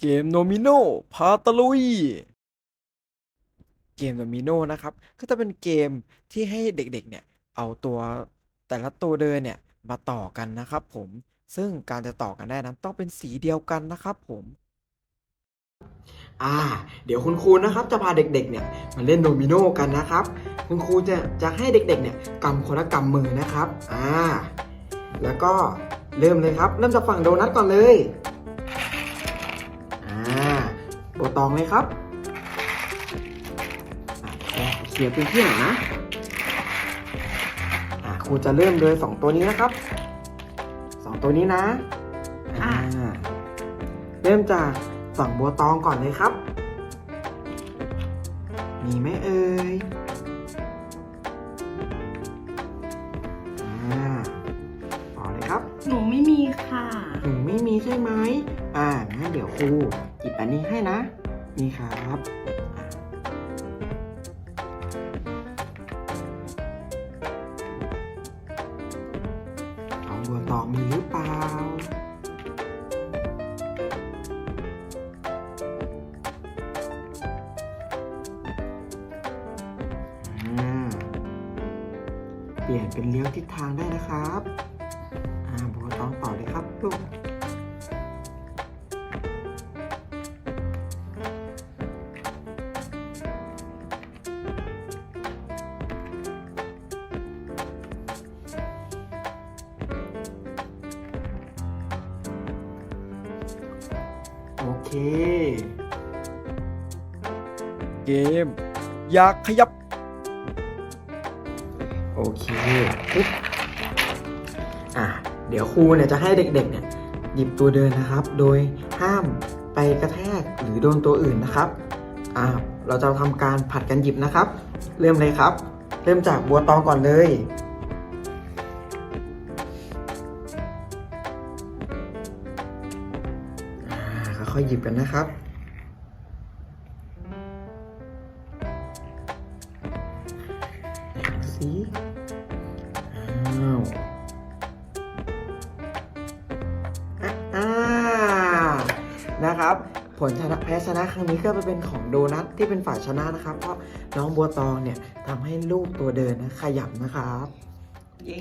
เกมโนมิโนพาตะลุย เกมโนมิโนนะครับ ก็จะเป็นเกมที่ให้เด็กๆเนี่ย เอาตัวแต่ละตัวเดินเนี่ย มาต่อกันนะครับผมซึ่งการจะต่อกันได้นั้นต้องเป็นสีเดียวกันนะครับผมอ่า เดี๋ยวคุณครูนะครับจะพาเด็กๆเนี่ยมาเล่นโดมิโนกันนะครับ คุณครูจะจะให้เด็กๆเนี่ยกำคนละกำมือนะครับอ่าแล้วก็เริ่มเลยครับ เริ่มจากฝั่งโดนัทก่อนเลย ตัวตองเลยครับอะเคลียร์พื้นที่หน่อยนะอ่าครูจะเริ่มเลยสองตัวนี้นะครับสองตัวนี้นะอ่าเริ่มจากฝั่งบัวตองก่อนเลยครับ มีไหมเอ่ยอ่าต่อเลยครับ หนูไม่มีค่ะ หนูไม่มีใช่ไหม อ่างั้นเดี๋ยวครูหยิบอันนี้ให้นะ นี่ครับน้องบัวตองมีหรือเปล่าอ่าเปลี่ยนเป็นเลี้ยวทิศทางได้นะครับ โอเค เกม อยากขยับ โอเคปุ๊บอะเดี๋ยวครูเนี่ยจะให้เด็กๆเนี่ยหยิบตัวเดินนะครับ โดยห้ามไปกระแทกหรือโดนตัวอื่นนะครับอ่าเราจะทำการผัดกันหยิบนะครับ เริ่มเลยครับ เริ่มจากบัวตองก่อนเลย ค่อยหยิบกันนะครับสิอ้าวอะอ่านะครับ ผลชนะแพ้ชนะครั้งนี้ก็ไปเป็นของโดนัทที่เป็นฝ่ายชนะนะครับ เพราะน้องบัวตองเนี่ยทำให้ลูกตัวเดินนะขยับนะครับ เย้